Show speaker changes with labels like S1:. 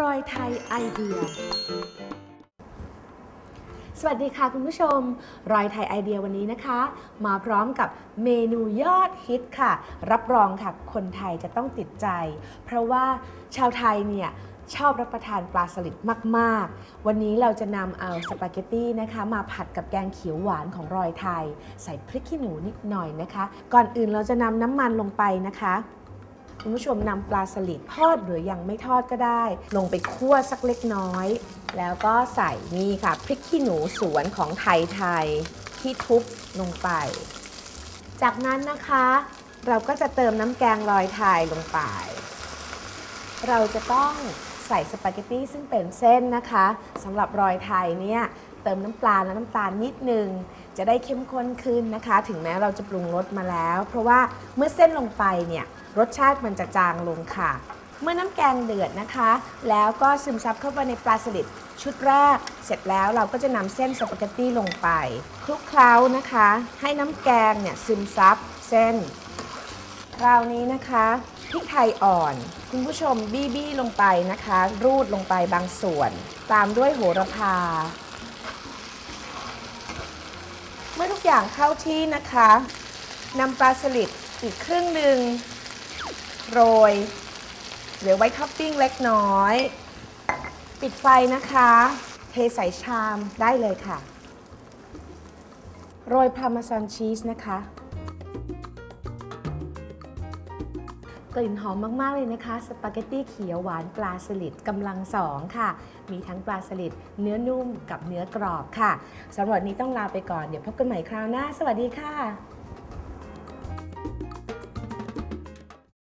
S1: รอยไทยไอเดีย สวัสดีค่ะคุณผู้ชม รอยไทยไอเดียวันนี้นะคะ มาพร้อมกับเมนูยอดฮิตค่ะ รับรองค่ะคนไทยจะต้องติดใจ เพราะว่าชาวไทยเนี่ยชอบรับประทานปลาสลิดมาก ๆ วันนี้เราจะนำเอาสปาเกตตี้นะคะ มาผัดกับแกงเขียวหวานของรอยไทย ใส่พริกขี้หนูนิดหน่อยนะคะ ก่อนอื่นเราจะนำน้ำมันลงไปนะคะ คุณผู้ชมนำปลาสลิดทอดหรือยังไม่ทอดก็ได้ ลงไปคั่วสักเล็กน้อย แล้วก็ใส่นี่ค่ะพริกขี้หนูสวนของไทยไทยที่ทุบลงไป จากนั้นนะคะ เราก็จะเติมน้ำแกงลอยไทยลงไป เราจะต้องใส่สปาเกตตี้ซึ่งเป็นเส้นนะคะสำหรับรอยไทยเนี่ย เติมน้ำปลาและน้ำตาลนิดนึง จะได้เข้มข้นขึ้นนะคะ ถึงแม้เราจะปรุงรสมาแล้ว เพราะว่าเมื่อเส้นลงไปเนี่ยรสชาติมันจะจางลงค่ะ เมื่อน้ำแกงเดือดนะคะ แล้วก็ซึมซับเข้าไปในปลาสลิดชุดแรก เสร็จแล้วเราก็จะนำเส้นสปาเกตตี้ลงไปคลุกเคล้านะคะ ให้น้ำแกงเนี่ยซึมซับเส้นคราวนี้นะคะพริกไทยอ่อน คุณผู้ชมบี้บี้ลงไปนะคะ รูดลงไปบางส่วน ตามด้วยโหระพา เมื่อทุกอย่างเข้าที่นะคะนำปลาสลิดอีกครึ่งหนึ่งโรยเหลือไว้ท็อปปิ้งเล็กน้อย ปิดไฟนะคะ เทใส่ชามได้เลยค่ะ โรยพาร์เมซานชีสนะคะ กลิ่นหอมมาก ๆ เลยนะคะ สปาเกตตี้เขียวหวานปลาสลิดกำลังสองค่ะ มีทั้งปลาสลิดเนื้อนุ่มกับเนื้อกรอบค่ะสำหรับวันนี้ต้องลาไปก่อน เดี๋ยวพบกันใหม่คราวหน้า สวัสดีค่ะ